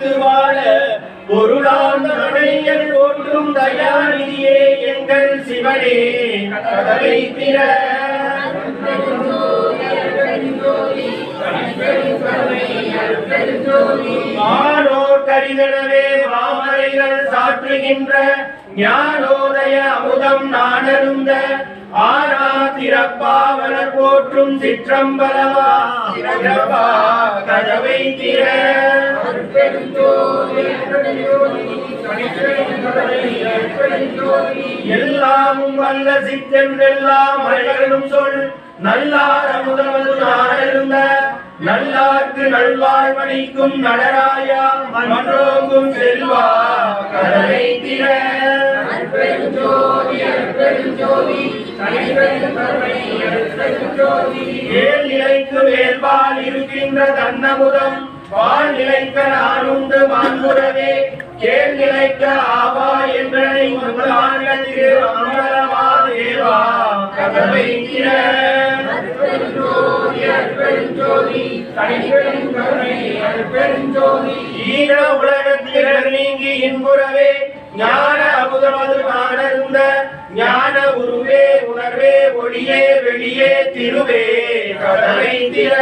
வைத்து வாழ பொருளான தனையல் போற்றும் தயாநிதியே எங்கள் சிவனே. கதவை திற. மானோர் கரிதனவே மாமரைகள் சாற்றுகின்ற ஞானோதய அமுதம் நாடருந்த ஆனா திறப்பாவலர் போற்றும் சிற்றம்பலவா திறப்பா கதவை எல்லாமும் வல்ல சித்தென்றெல்லாம் அழகனும் சொல். நல்லார் அமுதமது நாடருந்த நல்லார்க்கு நல்வாழ்வழிக்கும் நடராயா மன்றோங்கும் செல்வா. ஏழ் நிலைக்கு வேல்பால் இருக்கின்ற தன்னமுதம் வாழ் நிலைக்க நானுண்டு மாண்புறவே கேள் நிலைக்க ஆவா என்றனை முதலாண்டத்திற்கு அமரமா தேவா. கதவை திற. ஈர உலகத்தினர் நீங்கி இன்புறவே ஞான அமுதமது ஞான உருவே உணர்வே ஒளியே வெளியே திருவே கடலை திற.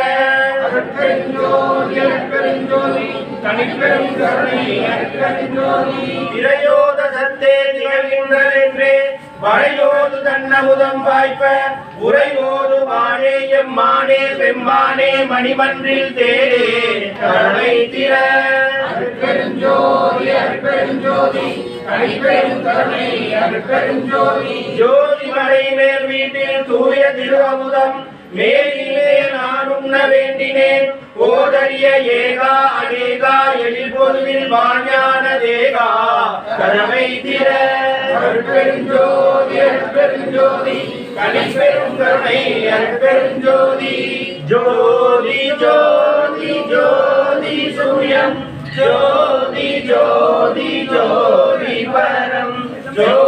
திரையோத சத்தே திகழ்கின்றதென்றே வரையோது தன்னமுதம் வாய்ப்ப உரையோது மானே எம்மானே பெம்மானே மணிமன்றில் தேரே கதவை திற. ஜோதி மலை மேல் வீட்டில் தூய திரு அமுதம் மேலிலே நான் உண்ண வேண்டினேன். ஓதரிய ஏகா அநேகா எழில் பொதுவில் வாஞான தேகா. கதவை திற அருட்பெருஞ்சோதி அருட்பெருஞ்சோதி கலிப்பெரும் கருணை அருட்பெருஞ்சோதி ஜோதி. ஜோதி ஜோதி சூயம் ஜோதி. ஜோதி ஜோதி பரம் ஜோதி